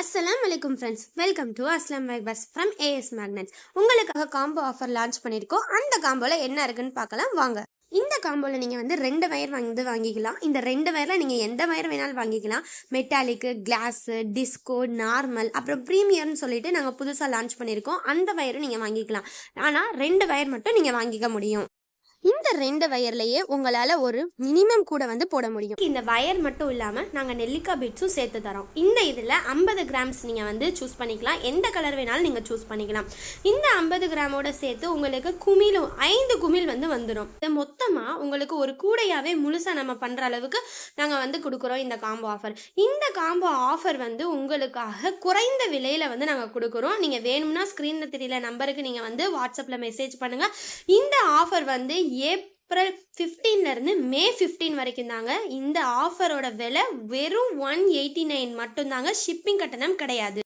அஸ்ஸலாம் வலைக்கும் friends welcome to Aslam my bus from A S magnets உங்களுக்காக combo offer launch பண்ணியிருக்கோம். அந்த காம்போல என்ன இருக்குன்னு பார்க்கலாம். வாங்க. இந்த காம்போவில் நீங்கள் வந்து ரெண்டு வயர் வந்து வாங்கிக்கலாம். இந்த ரெண்டு வயரில் நீங்கள் எந்த வயர் வேணாலும் வாங்கிக்கலாம். மெட்டாலிக்கு கிளாஸு டிஸ்கோ நார்மல் அப்புறம் ப்ரீமியர்னு சொல்லிட்டு நாங்கள் புதுசாக லான்ச் பண்ணியிருக்கோம். அந்த வயரும் நீங்கள் வாங்கிக்கலாம். ஆனால் ரெண்டு வயர் மட்டும் நீங்கள் வாங்கிக்க முடியும். இந்த ரெண்டு வயர்லயே உங்களால ஒரு மினிமம் கூட வந்து போட முடியும். இந்த வயர் மட்டும் இல்லாம நாங்க நெல்லிக்காய் பீட்ஸும் சேர்த்து தரோம். இந்த இதுல ஐம்பது கிராம்ஸ் நீங்க வந்து சூஸ் பண்ணிக்கலாம். எந்த கலர் வேணாலும் நீங்க சூஸ் பண்ணிக்கலாம். இந்த ஐம்பது கிராமோட சேர்த்து உங்களுக்கு குமிழும் ஐந்து குமிழ் வந்து வந்துடும் இது மொத்தமா உங்களுக்கு ஒரு கூடையாவே முழுசா நம்ம பண்ற அளவுக்கு நாங்க வந்து கொடுக்குறோம் இந்த காம்போ ஆஃபர் இந்த காம்போ ஆஃபர் வந்து உங்களுக்காக குறைந்த விலையில வந்து நாங்க கொடுக்குறோம். நீங்க வேணும்னா ஸ்கிரீன்ல தெரியல நம்பருக்கு நீங்க வந்து வாட்ஸ்அப்ல மெசேஜ் பண்ணுங்க. இந்த ஆஃபர் வந்து ஏப்ரல் ஃபிஃப்டீன்லேருந்து மே 15 வரைக்கும் தாங்க இந்த ஆஃபரோட விலை வெறும் ஒன் எயிட்டி நைன் மட்டும்தாங்க ஷிப்பிங் கட்டணம் கிடையாது.